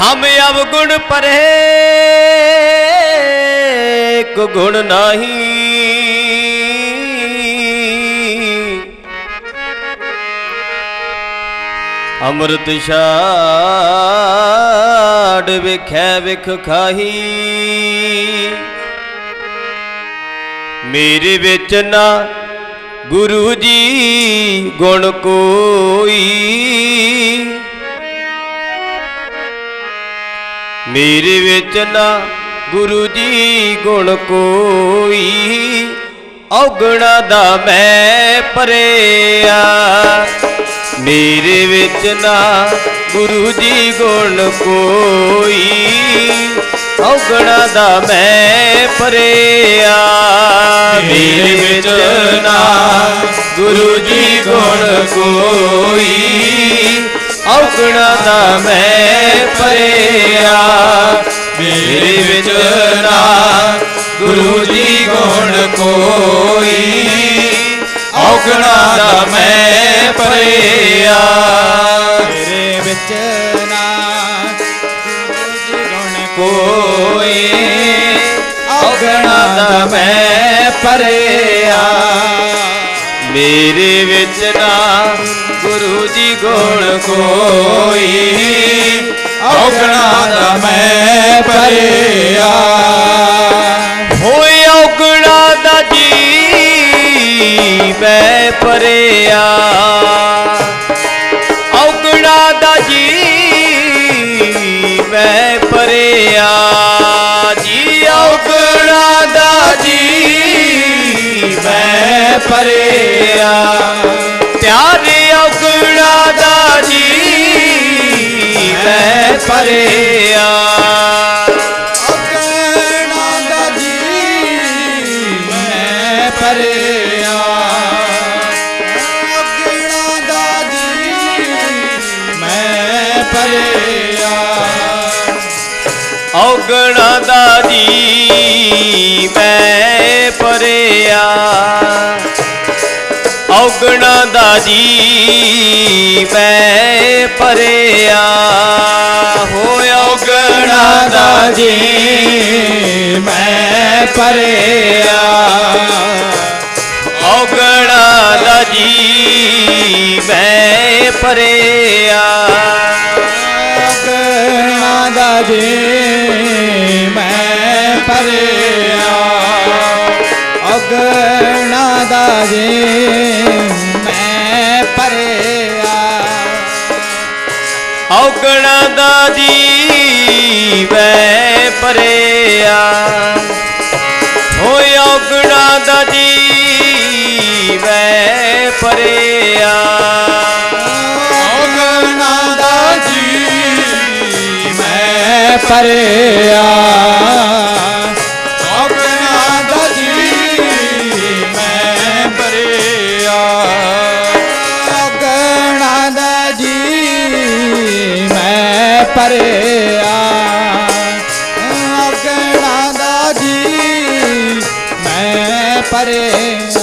ਹਮ ਅਵਗੁਣ ਪਰੇ ਕੋ ਗੁਣ ਨਹੀਂ। ਅੰਮ੍ਰਿਤ ਛਾੜ ਵੇਖੈ ਵਿਖ ਖਾਹੀ। ਮੇਰੇ ਵਿੱਚ ਨਾ ਗੁਰੂ ਜੀ ਗੁਣ ਕੋਈ। ਮੇਰੇ ਵਿੱਚ ਨਾ ਗੁਰੂ ਜੀ ਗੁਣ ਕੋਈ, ਔਗਣਾ ਦਾ ਮੈਂ ਪਰਿਆ। ਮੇਰੇ ਵਿੱਚ ਨਾ ਗੁਰੂ ਜੀ ਗੁਣ ਕੋਈ, ਔਗਣਾ ਦਾ ਮੈਂ ਪਰਿਆ। ਮੇਰੇ ਵਿੱਚ ਨਾ ਗੁਰੂ ਜੀ ਗੁਣ ਕੋਈ, ਔਗਣਾ ਦਾ ਮੈਂ ਪਰਿਆ। ਦਾ ਮੈਂ ਪਰਿਆ ਤੇਰੇ ਵਿੱਚ ਨਾ ਗੁਰੂ ਜੀ ਗੁਣ ਕੋਈ ਔਗਣਾ ਦਾ ਮੈਂ ਪਰਿਆ ਮੇਰੇ ਵਿੱਚ ਨਾ ਗੁਰੂ ਜੀ ਗੁਣ ਕੋਈ ਜੀ ਪਰਿਆ ਔਗੜਾ ਦਾ ਜੀ ਮੈਂ ਪਰਿਆ ਜੀ ਔਗੜਾ ਦਾ ਜੀ ਮੈਂ ਪਰਿਆ ਪਿਆਰੇ ਔਗੜਾ ਦਾ ਜੀ ਮੈਂ ਪਰਿਆ ਔਗਣਾ ਦਾ ਜੀ ਮੈਂ ਪਰਿਆ ਔਗਣਾ ਦਾ ਜੀ ਮੈਂ ਪਰਿਆ ਹੋਇਆ ਔਗਣਾ ਦਾ ਜੀ ਮੈਂ ਪਰਿਆ ਔਗਣਾ ਦਾ ਜੀ ਮੈਂ ਪਰਿਆ ਔਗਣਾ ਮੈਂ ਪਰਿਆ ਔਗਣਾ ਦਾ ਜੀ, ਮੈਂ ਪਰਿਆ ਔਗਣਾ ਦਾ ਜੀ, ਮੈਂ ਪਰਿਆ ਹੋਏ ਔਗਣਾ ਦਾ ਜੀ, ਮੈਂ ਪਰਿਆ ਪਰਿਆ ਔਗਣਾ ਦਾ ਜੀ ਮੈਂ ਪਰਿਆ ਔਗਣਾ ਮੈਂ ਪਰਿਆ ਦਾ ਜੀ ਮੈਂ ਪਰਿਆ